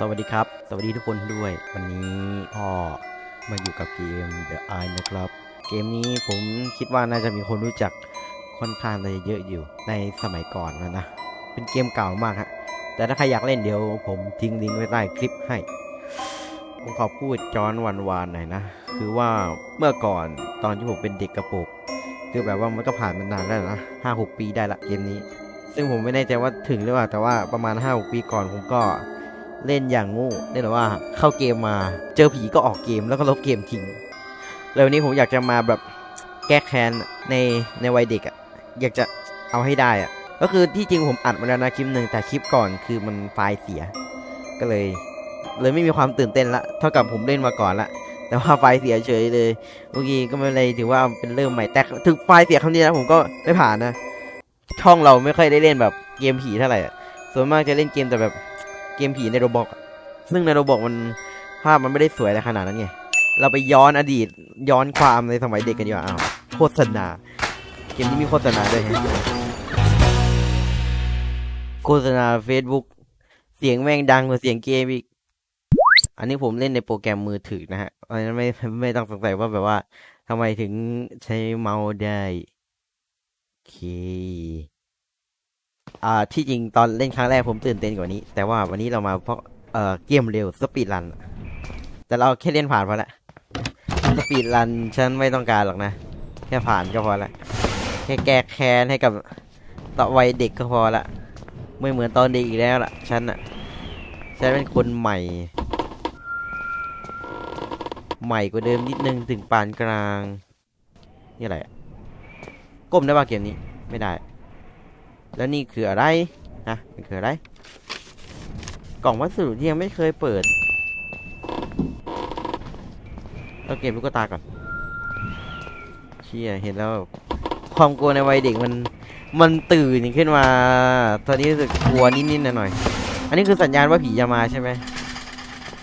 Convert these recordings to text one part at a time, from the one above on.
สวัสดีครับ สวัสดีทุกคนด้วย วันนี้ก็มาอยู่กับเกม The Eye นะครับ เกมนี้ผมคิดว่าน่าจะมีคนรู้จักค่อนข้างจะเยอะอยู่ในสมัยก่อนนะนะ เป็นเกมเก่ามากฮะ แต่ถ้าใครอยากเล่นเดี๋ยวผมทิ้งลิงก์ไว้ใต้คลิปให้ ผมขอพูดย้อนวันวานหน่อยนะ คือว่าเมื่อก่อนตอนที่ผมเป็นเด็กกระโปรงคือแบบว่ามันก็ผ่านมานานแล้วนะห้าหกปีได้ละเกมนี้ ซึ่งผมไม่แน่ใจว่าถึงหรือเปล่า แต่ว่าประมาณห้าหกปีก่อนผมก็ เล่นอย่างงูเล่นแบบว่าเข้าเกมมาเจอผีก็ออกเกมแล้วก็ลบเกมทิ้งแล้ววันนี้ผมอยากจะมาแบบแก้แค้นในในวัยเด็กอะ่ะอยากจะเอาให้ได้อะ่ะก็คือที่จริงผมอัดมาแล้วนะคลิปหนึ่งแต่คลิปก่อนคือมันไฟล์เสีย ก็เลย เลยไม่มีความตื่นเต้นละเท่ากับผมเล่นมาก่อนละแต่ว่าไฟล์เสียเฉยเลยเมื่อกี้ก็ไม่เป็นไรถือว่าเป็นเริ่มใหม่แต่ถึงไฟล์เสียครั้งนี้นะผมก็ไม่ผ่านนะช่องเราไม่ค่อยได้เล่นแบบเกมผีเท่าไหร่อะส่วนมากจะเล่นเกมแต่แบบ เกมผีในโรบอกซึ่งในโรบอกมันภาพมันไม่ได้สวยอะไรขนาดนั้นไง เราไปย้อนอดีตย้อนความในสมัยเด็กกันดีกว่าอ้าวโฆษณา เกมนี้มีโฆษณาด้วยโฆษณา Facebook เสียงแม่งดังกว่าเสียงเกมอีก อันนี้ผมเล่นในโปรแกรมมือถือนะฮะเพราะฉะนั้นไม่ไม่ต้องสงสัยว่าแบบว่าทำไมถึงใช้เมาส์ได้โอเค อ่าที่จริงตอนเล่นครั้งแรกผมตื่นเต้นกว่านี้ แต่ว่าวันนี้เรามาเพราะเอ่อเกมเร็วสปีดรัน แต่เราแค่เล่นผ่านพอละสปีดรันฉันไม่ต้องการหรอกนะ แค่ผ่านก็พอละ แค่แก้แค้นให้กับต่อวัยเด็กก็พอละ ไม่เหมือนตอนเด็กอีกแล้วล่ะฉันอะฉันเป็นคนใหม่ ใหม่กว่าเดิมนิดนึงถึงปานกลาง นี่อะไรอะก้มได้ป่ะเกมนี้ไม่ได้ แล้วนี่คืออะไรฮะมันคืออะไร กล่องวัสดุที่ยังไม่เคยเปิดเราเก็บลูกตาก่อนเชี่ยเห็นแล้วความกลัวในวัยเด็กมันมันตื่นขึ้นมา ตอนนี้รู้สึกกลัวนิดๆหน่อยๆอันนี้คือสัญญาณว่าผีจะมาใช่ไหม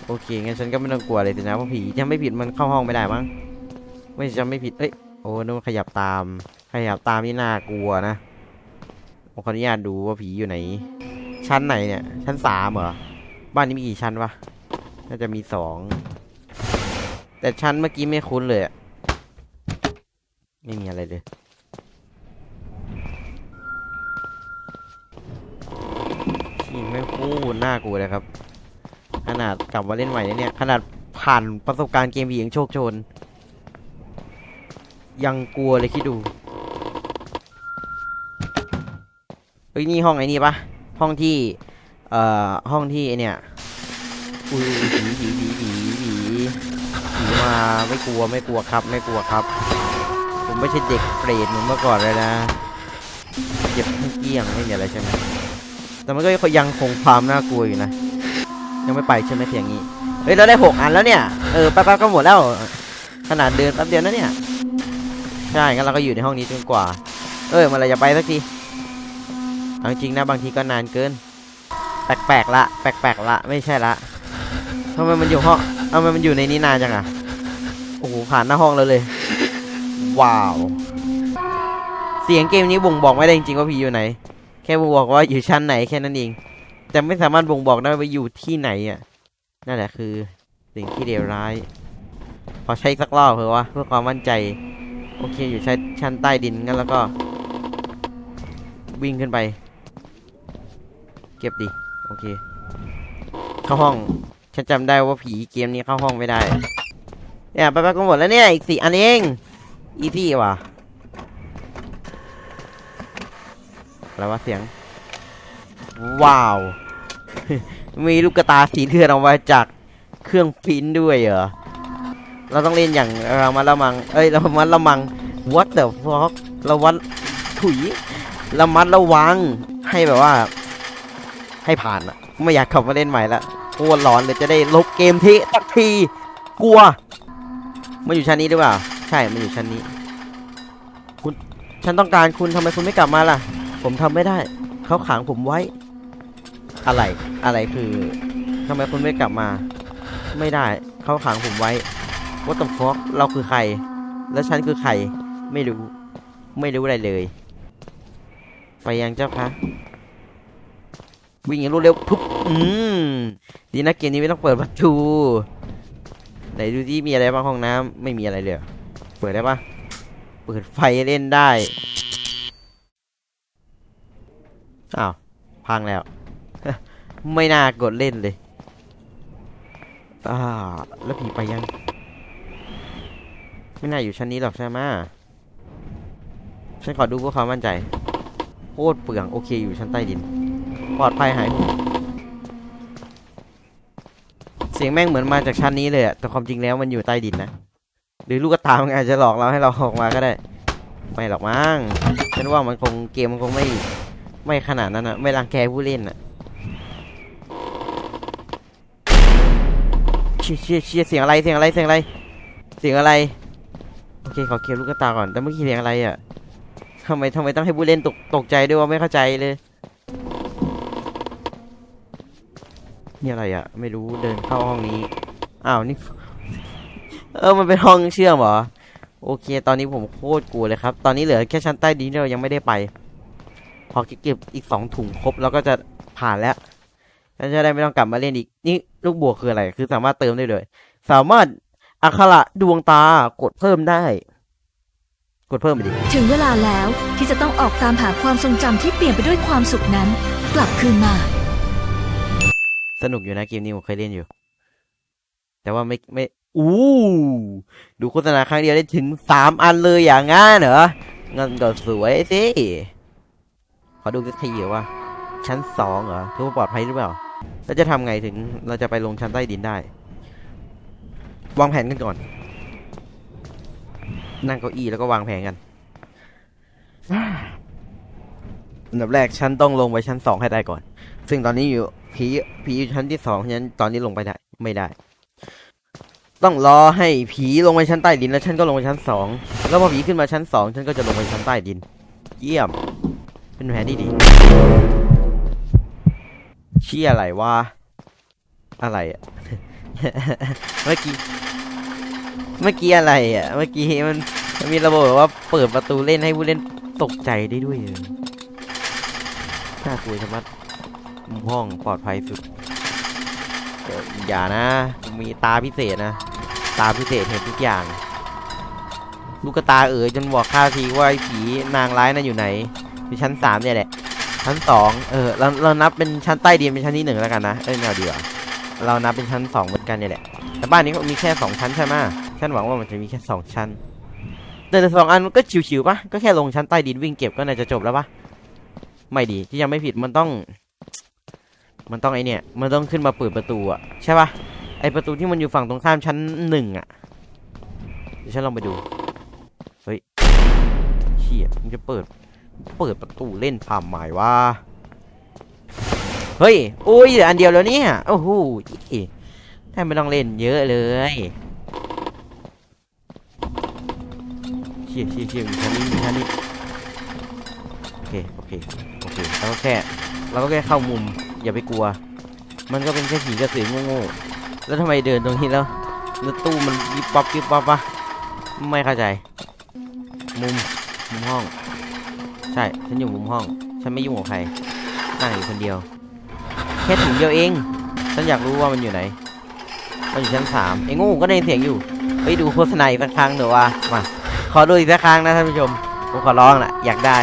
โอเคงั้นฉันก็ไม่ต้องกลัวเลยสินะเพราะผีถ้าไม่ผิดมันเข้าห้องไม่ได้มั้งไม่จำไม่ผิดเอ้ยโอ้นึกว่าขยับตาม ขยับตามนี่น่ากลัวนะ ผมขออนุญาตดูว่าผีอยู่ไหน ชั้นไหนเนี่ย ชั้นสามเหรอ บ้านนี้มีกี่ชั้นวะ น่าจะมีสอง แต่ชั้นเมื่อกี้ไม่คุ้นเลยอะไม่มีอะไรเลยที่ไม่พูดน่ากลัวเลยครับ ขนาดกลับมาเล่นใหม่เนี่ย ขนาดผ่านประสบการณ์เกมผีอยังโชคชน ยังกลัวเลยคิดดู เฮ้ยนี่ห้องไอ้นี่ปะห้องที่ เอ่อ ห้องที่ไอเนี่ยอุ้ยผีผีผีผีผีผีมาไม่กลัวไม่กลัวครับ ไม่กลัวครับ ผมไม่ใช่เด็กเปรตเหมือนเมื่อก่อนเลยนะเจ็บเกี้ยงไม่มีอะไรใช่ไหมแต่มันก็ยังคงความน่ากลัวอยู่นะ ยังไม่ไปใช่ไหมเสียงนี้ เฮ้ยเราได้หกอันแล้วเนี่ย เออแป๊บๆก็หมดแล้ว ขนาดเดินแป๊บเดียวนะเนี่ย ใช่งั้นเราก็อยู่ในห้องนี้จนกว่า เอ้ยเมื่อไรจะไปสักที เอาจริงนะบางทีก็นานเกิน แปลกๆละ แปลกๆละไม่ใช่ละทำไมมันอยู่ห้องทำไมมันอยู่ในนี้นานจังอะโอ้โหผ่านหน้าห้องแล้วเลย ว้าว เสียงเกมนี้บ่งบอกไม่ได้จริงๆว่าผีอยู่ไหน แค่บ่งบอกว่าอยู่ชั้นไหนแค่นั้นเองแต่ไม่สามารถบ่งบอกได้ว่าอยู่ที่ไหนอะนั่นแหละคือสิ่งที่เลวร้าย พอใช้สักรอบเพื่อว่าเพื่อความมั่นใจ โอเคอยู่ชั้นชั้นใต้ดินงั้นแล้วก็ วิ่งขึ้นไป ก็บดิ โอเค เข้าห้อง ฉันจำได้ว่าผีเกมนี้เข้าห้องไม่ได้ เนี่ยไปไปก็หมดแล้วเนี่ย อีกสี่อันเอง อีซี่ว่ะอะไรวะเสียง ว้าว มีลูกกระตาสีเลือดออกมาจากเครื่องพิมพ์ด้วยเหรอ เราต้องเล่นอย่างเรามาละมัง เอ้ยเรามาละมัง what the fuck เราวัดถุยระมัดระวังให้แบบว่า ให้ผ่านอะไม่อยากขับมาเล่นใหม่ละกลัวร้อนเลยจะได้ลบเกมที่สักทีกลัวมาอยู่ชั้นนี้หรือเปล่า ใช่มาอยู่ชั้นนี้ คุณฉันต้องการคุณทำไมคุณไม่กลับมาล่ะ ผมทำไม่ได้เขาขังผมไว้ อะไรอะไรคือทำไมคุณไม่กลับมา ไม่ได้เขาขังผมไว้ What the fuck เราคือใคร แล้วฉันคือใคร ไม่รู้ ไม่รู้อะไรเลย ไปยังเจ้าคะ วิ่งอย่างรวดเร็วปุ๊บอืมดีนะเกมนี้ไม่ต้องเปิดประตูไหนดูที่มีอะไรบ้างห้องน้ำไม่มีอะไรเลย เปิดได้ปะเปิดไฟเล่นได้ อ้าว พังแล้ว ไม่น่ากดเล่นเลย อ่า แล้วผีไปยัง ไม่น่าอยู่ชั้นนี้หรอกใช่ไหมฉันขอดูเพื่อความมั่นใจ โคตรเปลือง โอเคอยู่ชั้นใต้ดิน ปลอดภัยหายห่วงเสียงแม่งเหมือนมาจากชั้นนี้เลยอะแต่ความจริงแล้วมันอยู่ใต้ดินนะ หรือลูกตามันอาจจะหลอกเราให้เราออกมาก็ได้ ไม่หรอกมั้งฉันว่ามันคงเกมมันคงไม่ ไม่ขนาดนั้นอะไม่รังแกผู้เล่นอะเชี่ยเชี่ยเชี่ยเสียงอะไร เสียงอะไร เสียงอะไร เสียงอะไร โอเคขอเคลียร์ลูกตาก่อน แต่เมื่อกี้เสียงอะไรอะทำไมทำไมต้องให้ผู้เล่นตกตกใจด้วยว่าไม่เข้าใจเลย นี่อะไรอะไม่รู้เดินเข้าห้องนี้อ้าวนี่เออมันเป็นห้องเชื่อมเหรอโอเค ตอนนี้ผมโคตรกลัวเลยครับ ตอนนี้เหลือแค่ชั้นใต้ดินที่เรายังไม่ได้ไป พอเก็บอีกสองถุงครบแล้วก็จะผ่านแล้วแล้วจะได้ไม่ต้องกลับมาเล่นอีก นี่ลูกบวกคืออะไร คือสามารถเติมได้เลย สามารถอักขระดวงตากดเพิ่มได้ กดเพิ่มไปดิ ถึงเวลาแล้วที่จะต้องออกตามหาความทรงจำที่เปลี่ยนไปด้วยความสุขนั้น กลับคืนมา สนุกอยู่นะเกมนี้ผมเคยเล่นอยู่ แต่ว่าไม่ไม่อู้ดูโฆษณาครั้งเดียวได้ถึงสามอันเลยอย่างงั้นเหรองั้นก็สวยสิขอดูสักทีเหรอว่าชั้นสองเหรอถือว่าปลอดภัยหรือเปล่าแล้วจะทำไงถึงเราจะไปลงชั้นใต้ดินได้ วางแผนกันก่อน นั่งเก้าอี้แล้วก็วางแผนกันอันดับแรกฉันต้องลงไปชั้นสองให้ได้ก่อน ซึ่งตอนนี้อยู่ ผีผีอยู่ชั้นที่สองฉะนั้นตอนนี้ลงไปได้ ไม่ได้ ต้องรอให้ผีลงไปชั้นใต้ดินแล้วฉันก็ลงไปชั้นสองแล้วพอผีขึ้นมาชั้นสองฉันก็จะลงไปชั้นใต้ดิน เยี่ยม เป็นแผนที่ดีเชี่ยอะไรวะอะไรอะเมื่อกี้เมื่อกี้อะไรอะ เมื่อกี้มันมีระบบว่าเปิดประตูเล่นให้ผู้เล่นตกใจได้ด้วยเลยน่ากลัวชะมัดมุม ห้องปลอดภัยสุดเดี๋ยวอย่านะ มีตาพิเศษนะ ตาพิเศษเห็นทุกอย่าง ลูกตาเอ๋ยจนบอกข้าทีว่าผีนางร้ายนั่นอยู่ไหนอยู่ชั้นสามเนี่ยแหละ ชั้นสองเออเราเรานับเป็นชั้นใต้ดินเป็นชั้นที่หนึ่งแล้วกันนะเอ้ยไม่เอาดีกว่าเรานับเป็นชั้นสองเหมือนกันเนี่ยแหละ แต่บ้านนี้เขามีแค่สองชั้นใช่ไหมฉันหวังว่ามันจะมีแค่สองชั้น แต่แต่สองอันมันก็ชิวๆปะก็แค่ลงชั้นใต้ดินวิ่งเก็บก็น่าจะจบแล้วปะไม่ดีที่ยังไม่ผิดมันต้อง มันต้องไอเนี่ย มันต้องขึ้นมาเปิดประตูอะใช่ปะไอประตูที่มันอยู่ฝั่งตรงข้ามชั้นหนึ่งอะเดี๋ยวฉันลองไปดู เฮ้ยเชี่ยมันจะเปิด เปิดประตูเล่นผ่ามหมายว่า เฮ้ยอุ้ยอันเดียวแล้วเนี่ยโอ้โหแทบไม่ต้องเล่นเยอะเลยเชี่ยเชี่ยเชี่ยมีชั้นนี้มีชั้นนี้โอเคโอเคโอเคแล้วก็แค่เราก็แค่เข้ามุม อย่าไปกลัว มันก็เป็นแค่ผีกระสือโง่ๆแล้วทำไมเดินตรงนี้แล้วแล้วตู้มันยิบปับยิบปับปะไม่เข้าใจ มุมมุมห้อง ใช่ฉันอยู่มุมห้อง ฉันไม่ยุ่งกับใครนั่งอยู่คนเดียว แค่ถุงเดียวเอง ฉันอยากรู้ว่ามันอยู่ไหน มันอยู่ชั้นสามไอ้ง่ก็ได้เสียงอยู่ไปดูโฆษณาอีกสักครั้งเดี๋ยวว่ามาขอดูอีกสักครั้งนะท่านผู้ชมผมขอร้องนะอยากได้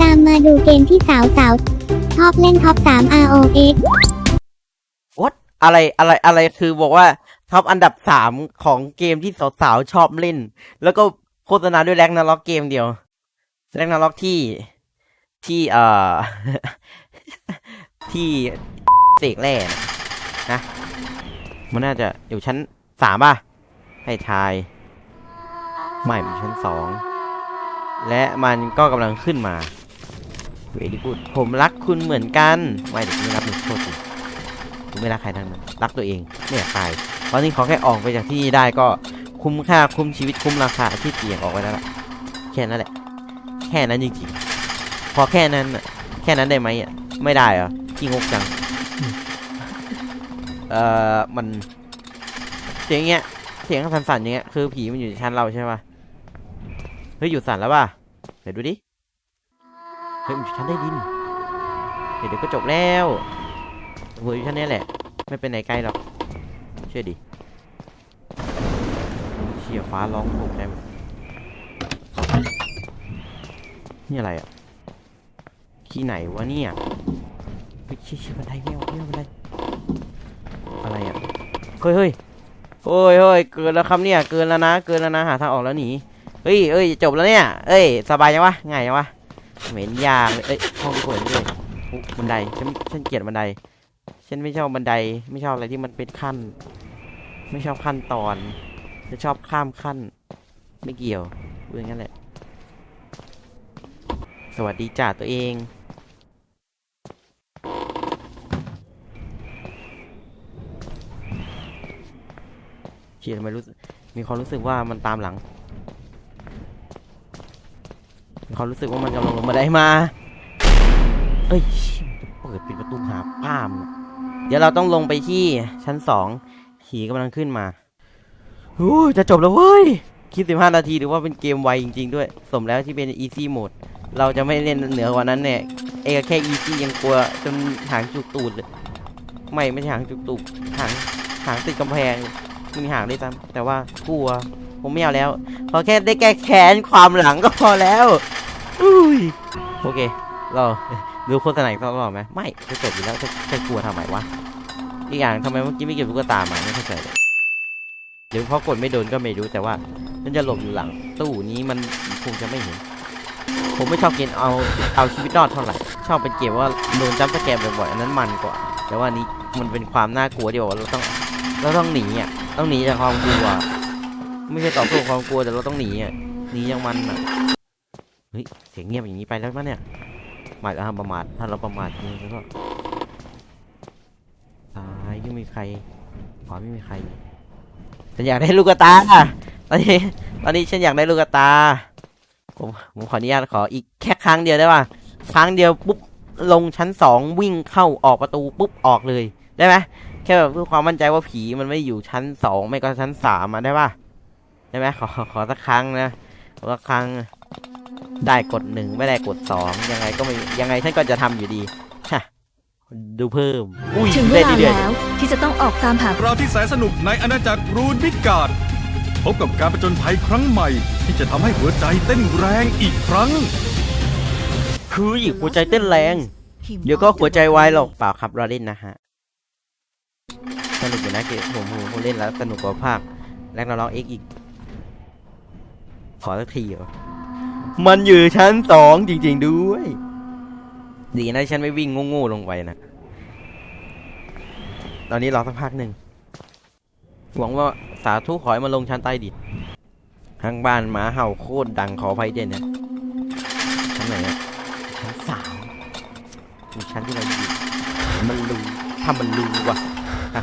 ตามมาดูเกมที่สาวสาว ชอบเล่นท็อป 3 ROX ว t อะไรอะไรอะไรคือบอกว่าท็อปอันดับสามของเกมที่สาวๆชอบเล่น แล้วก็โฆษณาด้วยแร็กนาล็อกเกมเดียวแร็กนาล็อกที่ที่เอ่อที่เสกแร่นะมันน่าจะอยู่ชั้นสามป่ะ ให้ทาย ไม่มันอยู่ชั้นสอง และมันก็กำลังขึ้นมา เวดีกูดผมรักคุณเหมือนกันไม่เดี๋ยวคุณไม่รับหนึ่งโทษทีผมไม่รักใครทั้งนั้นรักตัวเองไม่อยากตายตอนนี้ขอแค่ออกไปจากที่นี่ได้ก็คุ้มค่าคุ้มชีวิตคุ้มราคาที่เสี่ยงออกไปแล้วล่ะแค่นั้นแหละ แค่นั้นจริงๆพอแค่นั้นแค่นั้นได้ไหมอะไม่ได้เหรอขี้งกจังเอ่อมันเสียงเงี้ยเสียงสั่นๆอย่างเงี้ยคือผีมันอยู่ชั้นเราใช่ปะเฮ้ยอยู่สั่นแล้วป่ะเดี๋ยวดูดิ ฮ้ยมันอยู่ชั้นได้ดิน เดี๋ยวเดี๋ยวก็จบแล้วเวอร์ชันนี้แหละ ไม่เป็นไหนไกลหรอก เชื่อดิเชี่ยฟ้าร้องตกใจหมดนี่อะไรอะที่ไหนวะเนี่ยเชี่ยเชี่ยบันไดไม่เอาไม่เอาบันไดอะไรอะเฮ้ยเฮ้ยโอ้ยเฮ้ยเกินแล้วครับเนี่ย เกินแล้วนะ เกินแล้วนะ หาทางออกแล้วหนี เฮ้ยเอ้ย จบแล้วเนี่ย เอ้ย สบายยังวะ ง่ายยังวะ เหม็นยากเลยเอ้ยห้องที่ผมด้วยอุ๊ยบันไดฉันฉันเกลียดบันได ฉันไม่ชอบบันได ไม่ชอบอะไรที่มันเป็นขั้น ไม่ชอบขั้นตอนจะชอบข้ามขั้น ไม่เกี่ยวพูดอย่างนั้นแหละ สวัสดีจ้าตัวเองเชียทำไมรู้สึกมีความรู้สึกว่ามันตามหลัง มี ความรู้สึกว่ามันกำลังลงมาได้มา เอ้ยเชี่ยมันจะเปิดปิดประตูหาป้ามเดี๋ยวเราต้องลงไปที่ชั้นสองผีกำลังขึ้นมาโอ้จะจบแล้วเว้ยคิดสิบห้านาทีหรือว่าเป็นเกมไวจริง ๆ ด้วย สมแล้วที่เป็น easy mode เราจะไม่เล่นเหนือกว่านั้นเนี่ยเอกแค่ easy ยังกลัวจนหางจุกตูดเลยไม่ไม่ใช่หางจุกตูดหางหางติดกำแพงมีหางด้วยซ้ำแต่ว่ากลัวผมไม่เอาแล้วพอแค่ได้แก้แค้นความหลังก็พอแล้ว อุ้ยโอเค เราดูโฆษณาอีกรอบไหมไม่จะจบอยู่แล้วจะจะกลัวทำไมวะอีกอย่างทำไมเมื่อกี้ไม่เก็บลูกตามาไม่เข้าใจเลยเดี๋ยวเพราะกดไม่โดนก็ไม่รู้แต่ว่าฉันจะหลบอยู่หลัง ตู้นี้มันคงจะไม่เห็น ผมไม่ชอบเกมเอาเอาชีวิตรอดเท่าไหร่ชอบเป็นเกมว่าโดนจัมป์สแกร์บ่อยๆอันนั้นมันกว่า แต่ว่านี้มันเป็นความน่ากลัวที่บอกว่าเราต้องเราต้องหนีอะต้องหนีจากความกลัว ไม่ใช่ต่อสู้ความกลัวแต่เราต้องหนีอะหนีอย่างมันอะ เฮ้ย เสียงเงียบอย่างนี้ไปแล้วปะเนี่ยหมายถึงห้ามประมาท ถ้าเราประมาทจริงๆก็ซ้ายไม่มีใครขวาไม่มีใครฉันอยากได้ลูกตา ตอนนี้ ตอนนี้ฉันอยากได้ลูกตา ผม ผมขออนุญาตขออีกแค่ครั้งเดียวได้ป่ะ ครั้งเดียวปุ๊บลงชั้นสองวิ่งเข้าออกประตูปุ๊บออกเลยได้ไหมแค่แบบเพื่อความมั่นใจว่าผีมันไม่อยู่ชั้นสองไม่ก็ชั้นสามมาได้ป่ะได้ไหมขอขอสักครั้งนะสักครั้ง ได้กดหนึ่งไม่ได้กดสองยังไงก็ไม่ยังไงฉันก็จะทำอยู่ดีฮะดูเพิ่ม อุ้ยถึงเวได้ลาดีเดือดแล้วที่จะต้องออกตามหาเราที่แสนสนุกในอาณาจักรรูนพิกาดพบกับการประจนภัยครั้งใหม่ ที่จะทำให้หัวใจเต้นแรงอีกครั้ง คืออีกหัวใจเต้นแรง เดี๋ยวก็หัวใจวายหรอกเปล่าครับเราเล่นนะฮะ สนุกอยู่นะเกมผมผมผมเล่นแล้วสนุกกว่าภาคแรกเราลองเอ็กอีก ขอสักทีเหรอ มันอยู่ชั้นสองจริง ๆด้วย ดีนะฉันไม่วิ่งโง่ๆลงไปนะ ตอนนี้รอสักพักหนึ่ง หวังว่าสาธุขอให้มาลงชั้นใต้ดินทางบ้านหมาเห่าโคตรดังขออภัยเด่นนะชั้นไหนอะชั้นสามมีชั้นที่เราอยู่มันรู้ถ้ามันรู้ว่ะอะ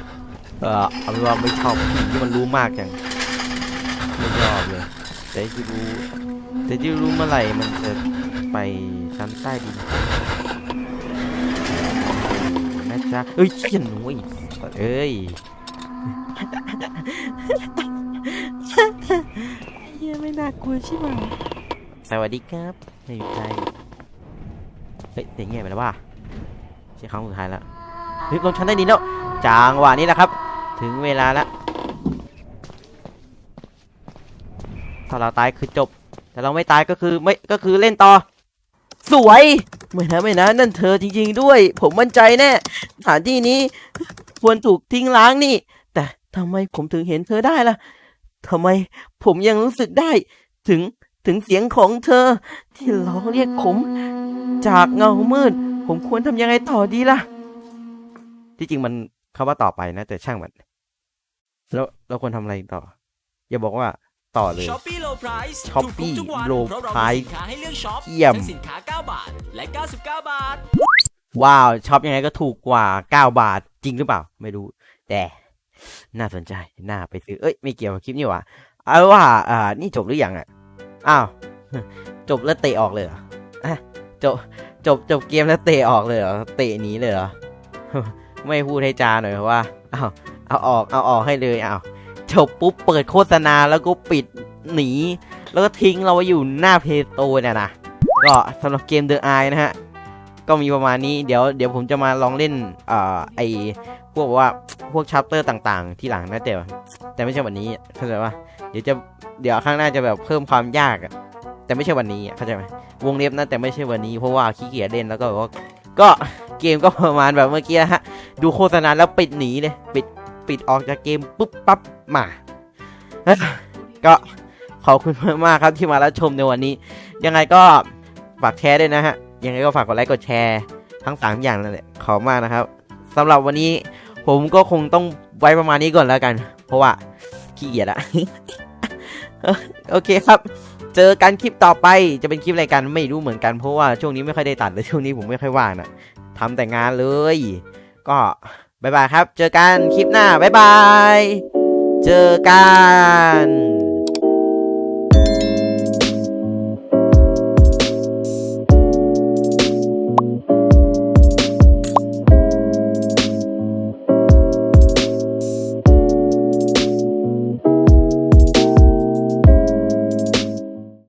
เออเอาเป็นว่าไม่ชอบผีที่มันรู้มากจังไม่ชอบเลยแต่ที่รู้ แต่ที่รู้เมื่อไหร่มันจะไปชั้นใต้ดินนะจ๊ะเอ้ยเขียนหนูไอ้สัตว์เอ้ยเฮียไม่น่ากลัวใช่ไหมสวัสดีครับไม่มีใครเฮ้ยเสียงเงียบไปแล้วว่าใช่ครั้งสุดท้ายแล้วเฮ้ยลงชั้นใต้ดินแล้วจางหวะนี้แหละครับ ถึงเวลาแล้วถ้าเราตายคือจบ แต่เราไม่ตายก็คือไม่ก็คือเล่นต่อ สวยไม่นะไม่นะนั่นเธอจริง ๆ ด้วย ผมมั่นใจแน่สถานที่นี้ควรถูกทิ้งล้างนี่ แต่ทำไมผมถึงเห็นเธอได้ล่ะทำไมผมยังรู้สึกได้ถึงถึงเสียงของเธอ ที่ร้องเรียกผม จากเงามืด ผมควรทำยังไงต่อดีล่ะ ที่จริงมันคำว่าต่อไปนะ แต่ช่างมัน แล้วเราควรทำอะไรต่อ อย่าบอกว่า ต่อเลยช้อปปี้โล price Shopee ถูกทุกวัน Low เพราะเรามี Price สินค้าให้เลือกช็อปเยี่ยมทั้งสินค้า 9 บาท และ 99 บาท ว้าวช็อปยังไงก็ถูกกว่า 9 บาทจริงหรือเปล่า ไม่รู้ แต่น่าสนใจ น่าไปซื้อ เอ้ย ไม่เกี่ยวกับคลิปนี่หว่าเอาว่า อ่า นี่จบหรือยังอะ อ้าว จบแล้วเตะออกเลยเหรออะจบ จบ จบเกมแล้วเตะออกเลยเหรอ เตะหนีเลยเหรอ ไม่พูดให้จาหน่อยเหรอว่าอ้าวเอาออก เอาออกให้เลยอ้าว จบปุ๊บเปิดโฆษณาแล้วก็ปิดหนี แล้วก็ทิ้งเราไว้อยู่หน้าเพจโตเนี่ยนะก็สำหรับเกม The Eye นะฮะ ก็มีประมาณนี้เดี๋ยวเดี๋ยวผมจะมาลองเล่นเอ่อไอพวกว่าพวกชัปเตอร์ต่างๆ ที่หลังนะแต่แต่ไม่ใช่วันนี้เข้าใจปะเดี๋ยวจะเดี๋ยวข้างหน้าจะแบบเพิ่มความยากอะแต่ไม่ใช่วันนี้เข้าใจไหมวงเล็บนะแต่ไม่ใช่วันนี้เพราะว่าขี้เกียจเล่นแล้วก็แบบว่าก็เกมก็ประมาณแบบเมื่อกี้นะฮะดูโฆษณาแล้วปิดหนีเลยปิด ปิดออกจากเกมปุ๊บปั๊บมา ก็ขอบคุณมากๆครับที่มารับชมในวันนี้ ยังไงก็ฝากแชร์ด้วยนะฮะ ยังไงก็ฝากกดไลค์กดแชร์ทั้ง 3 อย่างนั่นแหละขอบมากนะครับสำหรับวันนี้ผมก็คงต้องไว้ประมาณนี้ก่อนแล้วกัน เพราะว่าขี้เกียจอะโอเคครับ เจอกันคลิปต่อไปจะเป็นคลิปอะไรกันไม่รู้เหมือนกันเพราะว่าช่วงนี้ไม่ค่อยได้ตัดเลยช่วงนี้ผมไม่ค่อยว่างนะทำแต่งานเลย ก็ บายบายครับ เจอกันคลิปหน้าบายบาย เจอกัน